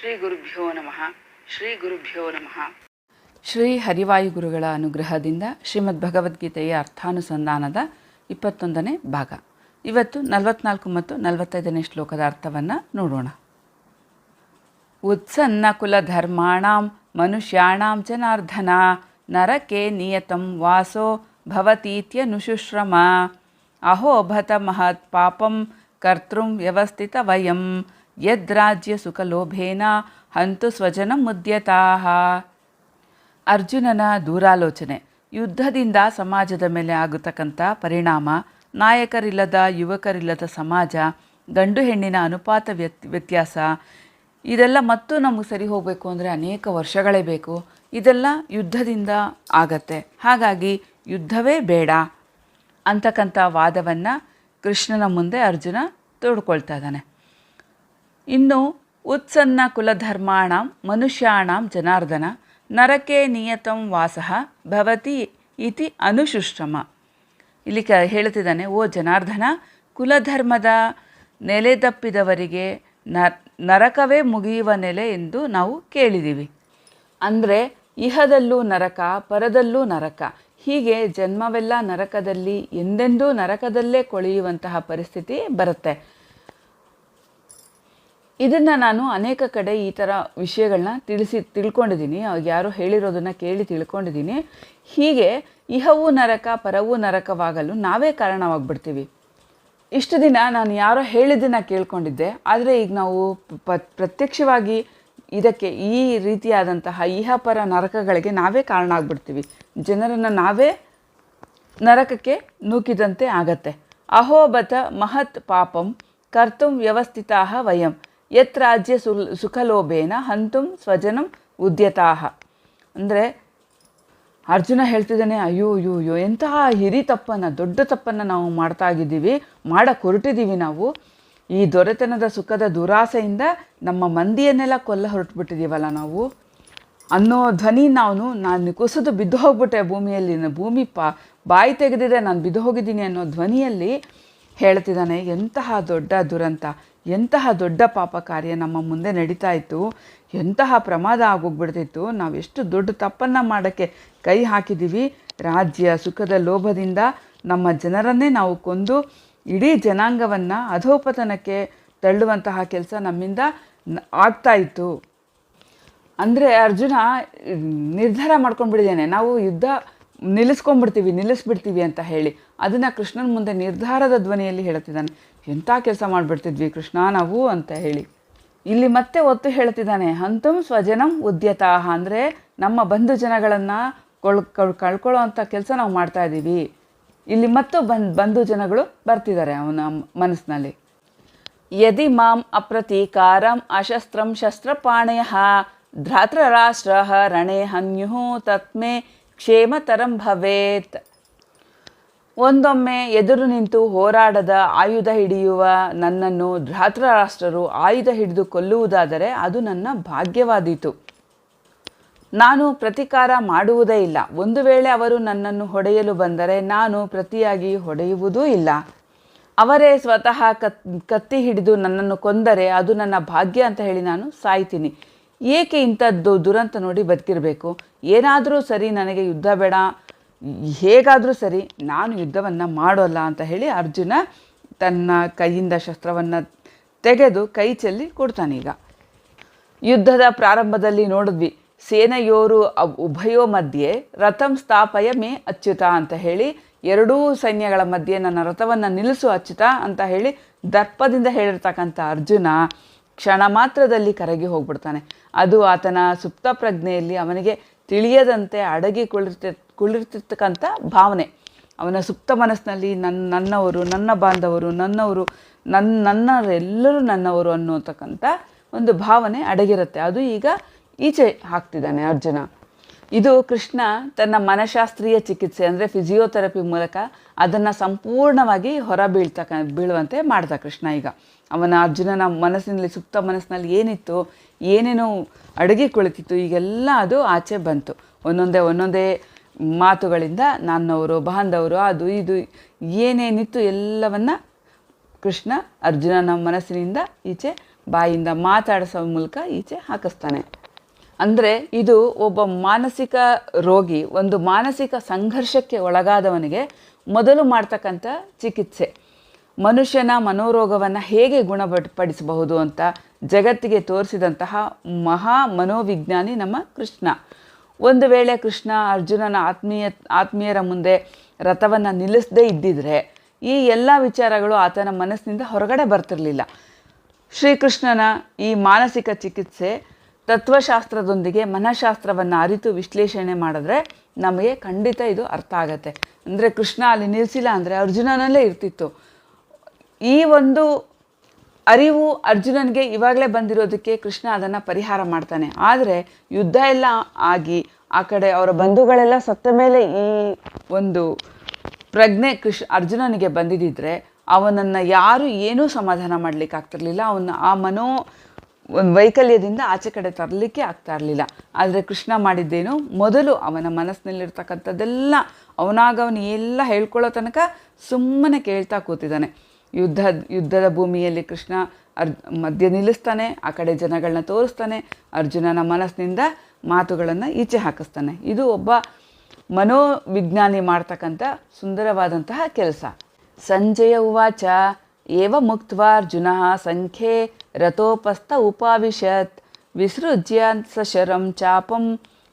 ಶ್ರೀ ಗುರುಭ್ಯೋ ನಮಃ. ಶ್ರೀ ಗುರುಭ್ಯೋ ನಮಃ. ಶ್ರೀ ಹರಿವಾಯು ಗುರುಗಳ ಅನುಗ್ರಹದಿಂದ ಶ್ರೀಮದ್ ಭಗವದ್ಗೀತೆಯ ಅರ್ಥಾನುಸಂಧಾನದ ಇಪ್ಪತ್ತೊಂದನೇ ಭಾಗ. ಇವತ್ತು ನಲವತ್ನಾಲ್ಕು ಮತ್ತು ನಲವತ್ತೈದನೇ ಶ್ಲೋಕದ ಅರ್ಥವನ್ನು ನೋಡೋಣ. ಉತ್ಸನ್ನ ಕುಲಧರ್ಮಾಣಾಂ ಮನುಷ್ಯಾಣಾಂ ಜನಾರ್ಧನ ನರಕೆ ನಿಯತಂ ವಾಸೋ ಭವತೀತ್ಯನುಶುಶ್ರಮ. ಅಹೋಭತ ಮಹತ್ ಪಾಪಂ ಕರ್ತೃಂ ವ್ಯವಸ್ಥಿತ ವಯಂ. ಯದ್ರಾಜ್ಯ ಸುಖಲೋಭೇನ ಹಂತು ಸ್ವಜನ ಮುದ್ಯತಾಹ. ಅರ್ಜುನನ ದೂರಾಲೋಚನೆ. ಯುದ್ಧದಿಂದ ಸಮಾಜದ ಮೇಲೆ ಆಗತಕ್ಕಂಥ ಪರಿಣಾಮ, ನಾಯಕರಿಲ್ಲದ ಯುವಕರಿಲ್ಲದ ಸಮಾಜ, ಗಂಡು ಹೆಣ್ಣಿನ ಅನುಪಾತ ವ್ಯತ್, ವ್ಯತ್ಯಾಸ, ಇದೆಲ್ಲ ಮತ್ತು ನಮಗೆ ಸರಿ ಹೋಗಬೇಕು ಅಂದರೆ ಅನೇಕ ವರ್ಷಗಳೇ ಬೇಕು. ಇದೆಲ್ಲ ಯುದ್ಧದಿಂದ ಆಗತ್ತೆ. ಹಾಗಾಗಿ ಯುದ್ಧವೇ ಬೇಡ ಅಂತಕ್ಕಂಥ ವಾದವನ್ನು ಕೃಷ್ಣನ ಮುಂದೆ ಅರ್ಜುನ ತೋಡ್ಕೊಳ್ತಾ ಇದ್ದಾನೆ. ಇನ್ನು ಉತ್ಸನ್ನ ಕುಲಧರ್ಮಾಣಂ ಮನುಷ್ಯಾಣಂ ಜನಾರ್ದನ ನರಕೆ ನಿಯತಂ ವಾಸಃ ಭವತಿ ಇತಿ ಅನುಶುಶ್ರಮ. ಇಲ್ಲಿ ಕ ಹೇಳ್ತಿದ್ದಾನೆ, ಓ ಜನಾರ್ದನ, ಕುಲಧರ್ಮದ ನೆಲೆದಪ್ಪಿದವರಿಗೆ ನರಕವೇ ಮುಗಿಯುವ ನೆಲೆ ಎಂದು ನಾವು ಕೇಳಿದ್ದೀವಿ ಅಂದರೆ ಇಹದಲ್ಲೂ ನರಕ, ಪರದಲ್ಲೂ ನರಕ, ಹೀಗೆ ಜನ್ಮವೆಲ್ಲ ನರಕದಲ್ಲಿ ಎಂದೆಂದೂ ನರಕದಲ್ಲೇ ಕೊಳೆಯುವಂತಹ ಪರಿಸ್ಥಿತಿ ಬರುತ್ತೆ. ಇದನ್ನು ನಾನು ಅನೇಕ ಕಡೆ ಈ ಥರ ವಿಷಯಗಳನ್ನ ತಿಳಿಸಿ, ತಿಳ್ಕೊಂಡಿದ್ದೀನಿ. ಯಾರೋ ಹೇಳಿರೋದನ್ನು ಕೇಳಿ ತಿಳ್ಕೊಂಡಿದ್ದೀನಿ. ಹೀಗೆ ಇಹವೂ ನರಕ, ಪರವೂ ನರಕವಾಗಲು ನಾವೇ ಕಾರಣವಾಗ್ಬಿಡ್ತೀವಿ. ಇಷ್ಟು ದಿನ ನಾನು ಯಾರೋ ಹೇಳಿದ್ದನ್ನು ಕೇಳ್ಕೊಂಡಿದ್ದೆ. ಆದರೆ ಈಗ ನಾವು ಪ, ಪ್ರತ್ಯಕ್ಷವಾಗಿ ಇದಕ್ಕೆ ಈ ರೀತಿಯಾದಂತಹ ಇಹಪರ ನರಕಗಳಿಗೆ ನಾವೇ ಕಾರಣ ಆಗ್ಬಿಡ್ತೀವಿ ಜನರನ್ನು ನಾವೇ ನರಕಕ್ಕೆ ನೂಕಿದಂತೆ ಆಗತ್ತೆ. ಅಹೋಬತ ಮಹತ್ ಪಾಪಂ ಕರ್ತುಂ ವ್ಯವಸ್ಥಿತಾ ವಯಂ. ಯತ್ ರಾಜ್ಯ ಸು ಸುಖಲೋಭೇನ ಹಂತುಂ ಸ್ವಜನಂ ಉದ್ಯತಾಹ ಅಂದರೆ ಅರ್ಜುನ ಹೇಳ್ತಿದ್ದಾನೆ, ಅಯ್ಯೋ ಅಯ್ಯೋ ಅಯ್ಯೋ, ಎಂತಹ ಹಿರಿ ತಪ್ಪನ್ನು, ದೊಡ್ಡ ತಪ್ಪನ್ನು ನಾವು ಮಾಡ್ತಾ ಇದ್ದೀವಿ, ಮಾಡ ಹೊರಟಿದ್ದೀವಿ ನಾವು. ಈ ದೊರೆತನದ ಸುಖದ ದುರಾಸೆಯಿಂದ ನಮ್ಮ ಮಂದಿಯನ್ನೆಲ್ಲ ಕೊಲ್ಲ ಹೊರಟುಬಿಟ್ಟಿದ್ದೀವಲ್ಲ ನಾವು. ಅನ್ನೋ ಧ್ವನಿ ನಾನು ನಾನು ಕುಸಿದು ಬಿದ್ದು ಹೋಗ್ಬಿಟ್ಟೆ ಭೂಮಿಯಲ್ಲಿ, ಭೂಮಿ ಪಾ, ಬಾಯಿ ತೆಗೆದಿದೆ, ನಾನು ಬಿದ್ದು ಹೋಗಿದ್ದೀನಿ ಅನ್ನೋ ಧ್ವನಿಯಲ್ಲಿ ಹೇಳ್ತಿದ್ದಾನೆ, ಎಂತಹ ದೊಡ್ಡ ದುರಂತ, ಎಂತಹ ದೊಡ್ಡ ಪಾಪ ಕಾರ್ಯ ನಮ್ಮ ಮುಂದೆ ನಡೀತಾ ಇತ್ತು, ಎಂತಹ ಪ್ರಮಾದ ಆಗೋಗ್ಬಿಡ್ತಿತ್ತು, ನಾವು ಎಷ್ಟು ದೊಡ್ಡ ತಪ್ಪನ್ನು ಮಾಡೋಕ್ಕೆ ಕೈ ಹಾಕಿದ್ದೀವಿ ರಾಜ್ಯ ಸುಖದ ಲೋಭದಿಂದ ನಮ್ಮ ಜನರನ್ನೇ ನಾವು ಕೊಂದು ಇಡೀ ಜನಾಂಗವನ್ನು ಅಧೋಪತನಕ್ಕೆ ತಳ್ಳುವಂತಹ ಕೆಲಸ ನಮ್ಮಿಂದ ಆಗ್ತಾ ಇತ್ತು. ಅಂದರೆ ಅರ್ಜುನ ನಿರ್ಧಾರ ಮಾಡ್ಕೊಂಡ್ಬಿಡಿದ್ದೇನೆ ನಾವು ಯುದ್ಧ ನಿಲ್ಲಿಸ್ಕೊಂಡ್ಬಿಡ್ತೀವಿ, ನಿಲ್ಲಿಸ್ಬಿಡ್ತೀವಿ ಅಂತ ಹೇಳಿ ಅದನ್ನು ಕೃಷ್ಣನ ಮುಂದೆ ನಿರ್ಧಾರದ ಧ್ವನಿಯಲ್ಲಿ ಹೇಳ್ತಿದ್ದಾನೆ. ಎಂಥ ಕೆಲಸ ಮಾಡಿಬಿಡ್ತಿದ್ವಿ ಕೃಷ್ಣ ನಾವು ಅಂತ ಹೇಳಿ. ಇಲ್ಲಿ ಮತ್ತೆ ಒತ್ತು ಹೇಳ್ತಿದ್ದಾನೆ, ಹಂತಂ ಸ್ವಜನಂ ಉದ್ಯತಾಹ. ಅಂದರೆ ನಮ್ಮ ಬಂಧು ಜನಗಳನ್ನು ಕೊಳ್, ಕಳ್, ಕಳ್ಕೊಳ್ಳೋ ಅಂಥ ಕೆಲಸ ನಾವು ಮಾಡ್ತಾ ಇದ್ದೀವಿ. ಇಲ್ಲಿ ಮತ್ತು ಬಂದ್, ಬಂಧು ಜನಗಳು ಬರ್ತಿದ್ದಾರೆ ಅವನ ಮನಸ್ಸಿನಲ್ಲಿ. ಯದಿ ಮಾಂ ಅಪ್ರತೀಕಾರಂ ಅಶಸ್ತ್ರಂ ಶಸ್ತ್ರಪಾಣಯ ಧಾತೃರಾಷ್ಟ್ರ ರಣೆ ಹನ್ಯು ತತ್ಮೆ ಕ್ಷೇಮತರಂ ಭವೇತ್. ಒಂದೊಮ್ಮೆ ಎದುರು ನಿಂತು ಹೋರಾಡದ ಆಯುಧ ಹಿಡಿಯುವ ನನ್ನನ್ನು ಧಾತೃರಾಷ್ಟ್ರರು ಆಯುಧ ಹಿಡಿದು ಕೊಲ್ಲುವುದಾದರೆ ಅದು ನನ್ನ ಭಾಗ್ಯವಾದೀತು. ನಾನು ಪ್ರತಿಕಾರ ಮಾಡುವುದೇ ಇಲ್ಲ. ಒಂದು ವೇಳೆ ಅವರು ನನ್ನನ್ನು ಹೊಡೆಯಲು ಬಂದರೆ ನಾನು ಪ್ರತಿಯಾಗಿ ಹೊಡೆಯುವುದೂ ಇಲ್ಲ. ಅವರೇ ಸ್ವತಃ ಕತ್, ಕತ್ತಿ ಹಿಡಿದು ನನ್ನನ್ನು ಕೊಂದರೆ ಅದು ನನ್ನ ಭಾಗ್ಯ ಅಂತ ಹೇಳಿ ನಾನು ಸಾಯ್ತೀನಿ. ಏಕೆ ಇಂಥದ್ದು ದುರಂತ ನೋಡಿ ಬದುಕಿರಬೇಕು? ಏನಾದರೂ ಸರಿ, ನನಗೆ ಯುದ್ಧ ಬೇಡ. ಹೇಗಾದರೂ ಸರಿ, ನಾನು ಯುದ್ಧವನ್ನು ಮಾಡೋಲ್ಲ ಅಂತ ಹೇಳಿ ಅರ್ಜುನ ತನ್ನ ಕೈಯಿಂದ ಶಸ್ತ್ರವನ್ನು ತೆಗೆದು ಕೈ ಚೆಲ್ಲಿ ಕೊಡ್ತಾನೀಗ ಯುದ್ಧದ ಪ್ರಾರಂಭದಲ್ಲಿ ನೋಡಿದ್ವಿ, ಸೇನೆಯೋರು ಉಭಯೋ ಮಧ್ಯೆ ರಥಂ ಸ್ಥಾಪಯ ಮೇ ಅಚ್ಯುತ ಅಂತ ಹೇಳಿ, ಎರಡೂ ಸೈನ್ಯಗಳ ಮಧ್ಯೆ ನನ್ನ ರಥವನ್ನು ನಿಲ್ಲಿಸು ಅಚ್ಯುತ ಅಂತ ಹೇಳಿ ದರ್ಪದಿಂದ ಹೇಳಿರ್ತಕ್ಕಂಥ ಅರ್ಜುನ ಕ್ಷಣ ಮಾತ್ರದಲ್ಲಿ ಕರಗಿ ಹೋಗ್ಬಿಡ್ತಾನೆ. ಅದು ಆತನ ಸುಪ್ತ ಪ್ರಜ್ಞೆಯಲ್ಲಿ ಅವನಿಗೆ ತಿಳಿಯದಂತೆ ಅಡಗಿ ಕುಳಿರ್ತಿ ಕುಳಿರ್ತಿರ್ತಕ್ಕಂಥ ಭಾವನೆ. ಅವನ ಸುಪ್ತ ಮನಸ್ಸಿನಲ್ಲಿ ನನ್ನ ನನ್ನವರು, ನನ್ನ ಬಾಂಧವರು, ನನ್ನವರು ನನ್ನ ನನ್ನವರೆಲ್ಲರೂ ನನ್ನವರು ಅನ್ನೋತಕ್ಕಂಥ ಒಂದು ಭಾವನೆ ಅಡಗಿರುತ್ತೆ. ಅದು ಈಗ ಈಚೆ ಹಾಕ್ತಿದ್ದಾನೆ ಅರ್ಜುನ. ಇದು ಕೃಷ್ಣ ತನ್ನ ಮನಶಾಸ್ತ್ರೀಯ ಚಿಕಿತ್ಸೆ ಅಂದರೆ ಫಿಸಿಯೋಥೆರಪಿ ಮೂಲಕ ಅದನ್ನು ಸಂಪೂರ್ಣವಾಗಿ ಹೊರ ಬೀಳ್ತಕ್ಕ ಬೀಳುವಂತೆ ಮಾಡ್ದ ಕೃಷ್ಣ ಈಗ. ಅವನ ಅರ್ಜುನನ ಮನಸ್ಸಿನಲ್ಲಿ, ಸುಪ್ತ ಮನಸ್ಸಿನಲ್ಲಿ ಏನಿತ್ತು, ಏನೇನೋ ಅಡುಗೆ ಕುಳಿತಿತ್ತು, ಈಗೆಲ್ಲ ಅದು ಆಚೆ ಬಂತು. ಒಂದೊಂದೇ ಒಂದೊಂದೇ ಮಾತುಗಳಿಂದ ನನ್ನವರು, ಬಾಂಧವರು, ಅದು ಇದು, ಏನೇನಿತ್ತು ಎಲ್ಲವನ್ನ ಕೃಷ್ಣ ಅರ್ಜುನನ ಮನಸ್ಸಿನಿಂದ ಈಚೆ ಬಾಯಿಂದ ಮಾತಾಡಿಸೋ ಮೂಲಕ ಈಚೆ ಹಾಕಿಸ್ತಾನೆ. ಅಂದರೆ ಇದು ಒಬ್ಬ ಮಾನಸಿಕ ರೋಗಿ, ಒಂದು ಮಾನಸಿಕ ಸಂಘರ್ಷಕ್ಕೆ ಒಳಗಾದವನಿಗೆ ಮೊದಲು ಮಾಡ್ತಕ್ಕಂಥ ಚಿಕಿತ್ಸೆ. ಮನುಷ್ಯನ ಮನೋರೋಗವನ್ನು ಹೇಗೆ ಗುಣಪಡಿಸಬಹುದು ಅಂತ ಜಗತ್ತಿಗೆ ತೋರಿಸಿದಂತಹ ಮಹಾ ಮನೋವಿಜ್ಞಾನಿ ನಮ್ಮ ಕೃಷ್ಣ. ಒಂದು ವೇಳೆ ಕೃಷ್ಣ ಅರ್ಜುನನ ಆತ್ಮೀಯ, ಆತ್ಮೀಯರ ಮುಂದೆ ರಥವನ್ನು ನಿಲ್ಲಿಸದೇ ಇದ್ದಿದ್ರೆ ಈ ಎಲ್ಲ ವಿಚಾರಗಳು ಆತನ ಮನಸ್ಸಿನಿಂದ ಹೊರಗಡೆ ಬರ್ತಿರಲಿಲ್ಲ. ಶ್ರೀಕೃಷ್ಣನ ಈ ಮಾನಸಿಕ ಚಿಕಿತ್ಸೆ ತತ್ವಶಾಸ್ತ್ರದೊಂದಿಗೆ ಮನಃಶಾಸ್ತ್ರವನ್ನು ಅರಿತು ವಿಶ್ಲೇಷಣೆ ಮಾಡಿದ್ರೆ ನಮಗೆ ಖಂಡಿತ ಇದು ಅರ್ಥ ಆಗತ್ತೆ. ಅಂದರೆ ಕೃಷ್ಣ ಅಲ್ಲಿ ನಿಲ್ಲಿಸಿಲ್ಲ ಅಂದರೆ ಅರ್ಜುನನಲ್ಲೇ ಇರ್ತಿತ್ತು. ಈ ಒಂದು ಅರಿವು ಅರ್ಜುನನಿಗೆ ಇವಾಗಲೇ ಬಂದಿರೋದಕ್ಕೆ ಕೃಷ್ಣ ಅದನ್ನು ಪರಿಹಾರ ಮಾಡ್ತಾನೆ. ಆದರೆ ಯುದ್ಧ ಎಲ್ಲ ಆಗಿ ಆ ಕಡೆ ಅವರ ಬಂಧುಗಳೆಲ್ಲ ಸತ್ತ ಮೇಲೆ ಈ ಒಂದು ಪ್ರಜ್ಞೆ ಕೃಷ್ ಅರ್ಜುನನಿಗೆ ಬಂದಿದ್ದಿದ್ರೆ ಅವನನ್ನು ಯಾರು ಏನೂ ಸಮಾಧಾನ ಮಾಡಲಿಕ್ಕೆ ಅವನ ಆ ಮನೋ ವೈಕಲ್ಯದಿಂದ ಆಚೆ ಕಡೆ ತರಲಿಕ್ಕೆ ಆಗ್ತಾ ಇರಲಿಲ್ಲ. ಆದರೆ ಕೃಷ್ಣ ಮಾಡಿದ್ದೇನು? ಮೊದಲು ಅವನ ಮನಸ್ಸಿನಲ್ಲಿರ್ತಕ್ಕಂಥದ್ದೆಲ್ಲ ಅವನಾಗ ಅವನು ಎಲ್ಲ ಹೇಳ್ಕೊಳ್ಳೋ ತನಕ ಸುಮ್ಮನೆ ಕೇಳ್ತಾ ಕೂತಿದ್ದಾನೆ. ಯುದ್ಧ, ಯುದ್ಧದ ಭೂಮಿಯಲ್ಲಿ ಕೃಷ್ಣ ಅರ್, ಮಧ್ಯ ನಿಲ್ಲಿಸ್ತಾನೆ, ಆ ಕಡೆ ಜನಗಳನ್ನ ತೋರಿಸ್ತಾನೆ, ಅರ್ಜುನನ ಮನಸ್ಸಿನಿಂದ ಮಾತುಗಳನ್ನು ಈಚೆ ಹಾಕಿಸ್ತಾನೆ. ಇದು ಒಬ್ಬ ಮನೋವಿಜ್ಞಾನಿ ಮಾಡ್ತಕ್ಕಂಥ ಸುಂದರವಾದಂತಹ ಕೆಲಸ. ಸಂಜೆಯ ಉವಾಚ, ಏವ ಮುಕ್ತ್ವಾರ್ಜುನ ಸಂಖ್ಯೆ ರಥೋಪಸ್ಥ ಉಪಾವಿಶತ್ ವಿಸೃಜ್ಯ ಸಶರಂ ಚಾಪಂ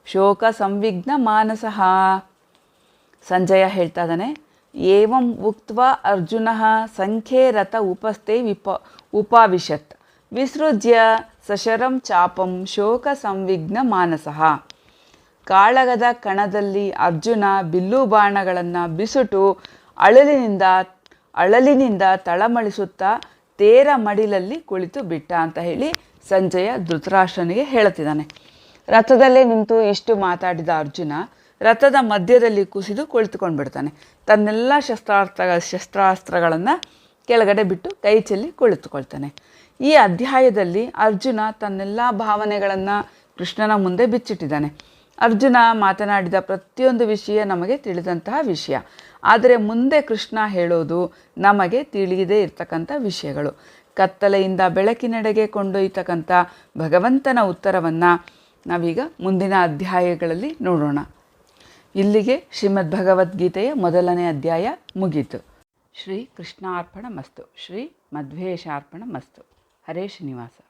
ಶೋಕ ಸಂವಿಘ್ನ ಮಾನಸಃ ಸಂಜಯ ಹೇಳ್ತಾ ಇದ್ದಾನೆ, ಏವಂ ಉಕ್ತ್ವ ಅರ್ಜುನ ಸಂಖ್ಯೆ ರಥ ಉಪಸ್ಥೆ ವಿಪ, ಉಪಾವಿಶತ್। ವಿಸೃಜ್ಯ ಸಶರಂ ಚಾಪಂ ಶೋಕ ಸಂವಿಘ್ನ ಮಾನಸಃ ಕಾಳಗದ ಕಣದಲ್ಲಿ ಅರ್ಜುನ ಬಿಲ್ಲು ಬಾಣಗಳನ್ನು ಬಿಸುಟು ಅಳಲಿನಿಂದ ಅಳಲಿನಿಂದ ತಳಮಳಿಸುತ್ತಾ ತೇರ ಮಡಿಲಲ್ಲಿ ಕುಳಿತು ಬಿಟ್ಟ ಅಂತ ಹೇಳಿ ಸಂಜಯ ಧೃತರಾಷ್ಟ್ರನಿಗೆ ಹೇಳುತ್ತಿದ್ದಾನೆ. ರಥದಲ್ಲೇ ನಿಂತು ಇಷ್ಟು ಮಾತಾಡಿದ ಅರ್ಜುನ, ರಥದ ಮಧ್ಯದಲ್ಲಿ ಕುಸಿದು ಕುಳಿತುಕೊಂಡು ಬಿಡ್ತಾನೆ ತನ್ನೆಲ್ಲ ಶಸ್ತ್ರಾಸ್ತ್ರ, ಶಸ್ತ್ರಾಸ್ತ್ರಗಳನ್ನು ಕೆಳಗಡೆ ಬಿಟ್ಟು ಕೈ ಚೆಲ್ಲಿ ಕುಳಿತುಕೊಳ್ತಾನೆ. ಈ ಅಧ್ಯಾಯದಲ್ಲಿ ಅರ್ಜುನ ತನ್ನೆಲ್ಲ ಭಾವನೆಗಳನ್ನು ಕೃಷ್ಣನ ಮುಂದೆ ಬಿಚ್ಚಿಟ್ಟಿದ್ದಾನೆ. ಅರ್ಜುನ ಮಾತನಾಡಿದ ಪ್ರತಿಯೊಂದು ವಿಷಯ ನಮಗೆ ತಿಳಿದಂತಹ ವಿಷಯ. ಆದರೆ ಮುಂದೆ ಕೃಷ್ಣ ಹೇಳೋದು ನಮಗೆ ತಿಳಿಯದೇ ಇರ್ತಕ್ಕಂಥ ವಿಷಯಗಳು. ಕತ್ತಲೆಯಿಂದ ಬೆಳಕಿನೆಡೆಗೆ ಕೊಂಡೊಯ್ತಕ್ಕಂಥ ಭಗವಂತನ ಉತ್ತರವನ್ನು ನಾವೀಗ ಮುಂದಿನ ಅಧ್ಯಾಯಗಳಲ್ಲಿ ನೋಡೋಣ. ಇಲ್ಲಿಗೆ ಶ್ರೀಮದ್ ಭಗವದ್ಗೀತೆಯ ಮೊದಲನೇ ಅಧ್ಯಾಯ ಮುಗೀತು. ಶ್ರೀ ಕೃಷ್ಣಾರ್ಪಣ ಮಸ್ತು ಶ್ರೀ ಮಧ್ವೇಶಾರ್ಪಣ ಮಸ್ತು ಹರೇ ಶ್ರೀನಿವಾಸ.